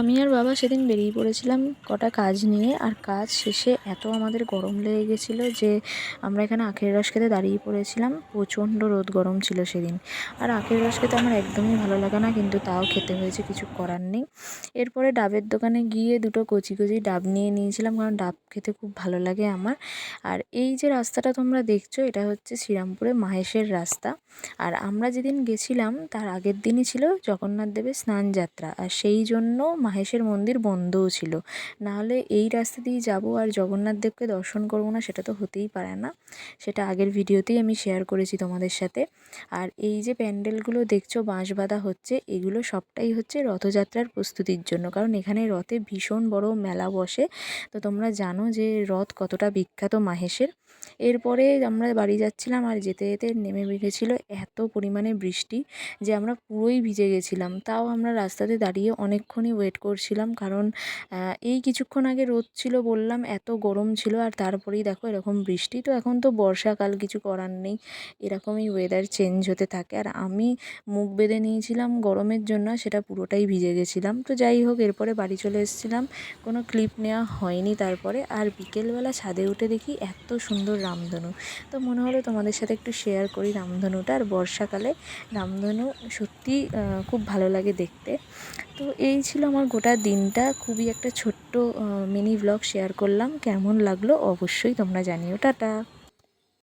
আমি আর বাবা সেদিন বেরিয়ে পড়েছিলাম কটা কাজ নিয়ে, আর কাজ শেষে এত আমাদের গরম লেগে গেছিল যে আমরা এখানে আখের রস খেতে দাঁড়িয়ে পড়েছিলাম। প্রচণ্ড রোদ গরম ছিল সেদিন। আর আখের রস খেতে আমার একদমই ভালো লাগে না, কিন্তু তাও খেতে হয়েছে, কিছু করার নেই। এরপরে ডাবের দোকানে গিয়ে দুটো কচি কচি ডাব নিয়ে নিয়েছিলাম, কারণ ডাব খেতে খুব ভালো লাগে আমার। আর এই যে রাস্তাটা তোমরা দেখছ, এটা হচ্ছে শ্রীরামপুরে মাহেশের রাস্তা। আর আমরা যেদিন গেছিলাম, তার আগের দিনই ছিল জগন্নাথ দেবের স্নান যাত্রা আর সেই জন্য মাহেশের মন্দির বন্ধও ছিল। নাহলে এই রাস্তা দিয়ে যাব আর জগন্নাথ দেবকে দর্শন করব না সেটা তো হতেই পারে না। সেটা আগের ভিডিওতেই আমি শেয়ার করেছি তোমাদের সাথে। আর এই যে প্যান্ডেলগুলো দেখছ বাঁশ বাঁধা হচ্ছে, এগুলো সবটাই হচ্ছে রথযাত্রার প্রস্তুতির জন্য। কারণ এখানে রথে ভীষণ বড় মেলা বসে। তো তোমরা জানো যে রথ কতটা বিখ্যাত মাহেশের। এরপরে আমরা বাড়ি যাচ্ছিলাম আর যেতে যেতে নেমে গেছিল এত পরিমাণে বৃষ্টি যে আমরা পুরোই ভিজে গেছিলাম। তাও আমরা রাস্তাতে দাঁড়িয়ে অনেকক্ষণই ওয়েট করছিলাম। কারণ এই কিছুক্ষণ আগে রোদ ছিল বললাম, এত গরম ছিল আর তারপরেই দেখো এরকম বৃষ্টি। তো এখন তো বর্ষাকাল, কিছু করার নেই। এরকমই ওয়েদার চেঞ্জ হতে থাকে। আর আমি মুখ বেঁধে নিয়েছিলাম গরমের জন্য, সেটা পুরোটাই ভিজে গেছিলাম। তো যাই হোক, এরপরে বাড়ি চলে এসেছিলাম। কোনো ক্লিপ নেওয়া হয়নি তারপরে। আর বিকেলবেলা ছাদে উঠে দেখি এত সুন্দর রামধনু। তো মনে হলো তোমাদের সাথে একটু শেয়ার করি রামধনুটা। আর বর্ষাকালে রামধনু সত্যি খুব ভালো লাগে দেখতে। তো এই ছিল আমার গোটা দিনটা খুবই একটা ছোট্ট মিনি ব্লগ শেয়ার করলাম। কেমন লাগল অবশ্যই তোমরা জানিও। টাটা!